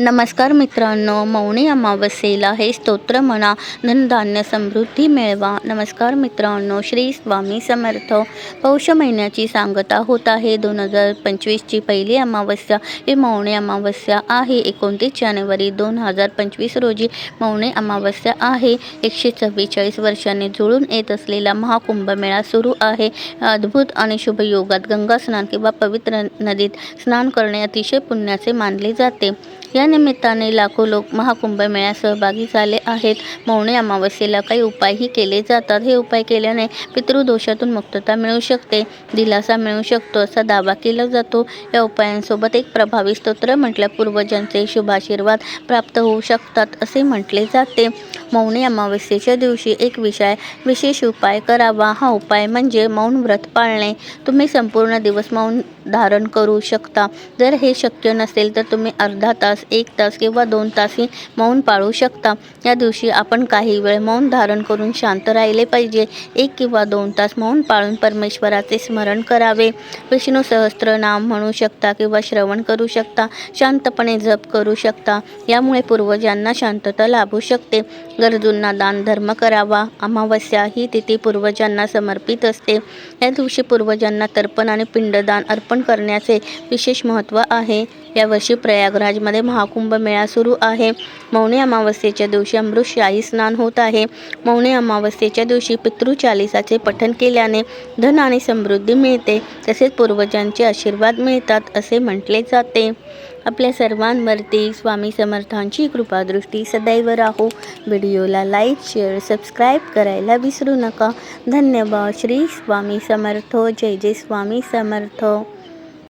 नमस्कार मित्रांनो मौनी अमावस्येला हे स्तोत्र म्हणा धनधान्य समृद्धी मिळवा. नमस्कार मित्रांनो श्री स्वामी समर्थ. पौष महिन्याची सांगता होत आहे. दोन हजार पंचवीसची पहिली अमावस्या ही मौनी अमावस्या आहे. एकोणतीस जानेवारी दोन हजार पंचवीस रोजी मौनी अमावस्या आहे. एकशे चव्वेचाळीस वर्षांनी जुळून येत असलेला महाकुंभमेळा सुरू आहे. अद्भुत आणि शुभ योगात गंगा स्नान किंवा पवित्र नदीत स्नान करणे अतिशय पुण्याचे मानले जाते. या निमित्ताने लाखो लोक महाकुंभमेळ्यात सहभागी झाले आहेत. मौनी अमावस्येला काही उपायही केले जातात. हे उपाय केल्याने पितृदोषातून मुक्तता मिळू शकते. दिलासा मिळू शकतो असा दावा केला जातो. या उपायांसोबत एक प्रभावी स्तोत्र म्हटल्या पूर्वजांचे शुभाशीर्वाद प्राप्त होऊ शकतात असे म्हटले जाते. मौनी अमावस्येच्या दिवशी एक विषय विशेष उपाय करावा. हा उपाय म्हणजे मौन व्रत पाळणे. तुम्ही संपूर्ण दिवस मौन धारण करू शकता. जर हे शक्य नसेल तर तुम्ही अर्धा तास एक तास किंवा दोन तासही मौन पाळू शकता. या दिवशी आपण काही वेळ मौन धारण करून शांत राहिले पाहिजे. एक किंवा दोन तास मौन पाळून परमेश्वराचे स्मरण करावे. विष्णू सहस्त्रनाम म्हणू शकता किंवा श्रवण करू शकता. शांतपणे जप करू शकता. यामुळे पूर्वजांना शांतता लाभू शकते. गरजूंना दान धर्म करावा. अमावस्या ही तिथी पूर्वजांना समर्पित असते. या दिवशी पूर्वजांना तर्पण आणि पिंडदान अर्पण करण्याचे विशेष महत्त्व आहे. यावर्षी प्रयागराजमध्ये महाकुंभ मेळा सुरू आहे. मौनी अमावस्येच्या दिवशी अमृतशाही स्नान होत आहे. मौनी अमावस्येच्या दिवशी पितृचालिसाचे पठण केल्याने धन आणि समृद्धी मिळते. तसेच पूर्वजांचे आशीर्वाद मिळतात असे म्हटले जाते. आपल्या सर्वांवरती स्वामी समर्थांची कृपादृष्टी सदैव राहो. व्हिडिओला लाईक शेअर सबस्क्राईब करायला विसरू नका. धन्यवाद. श्री स्वामी समर्थ. जय जय स्वामी समर्थ.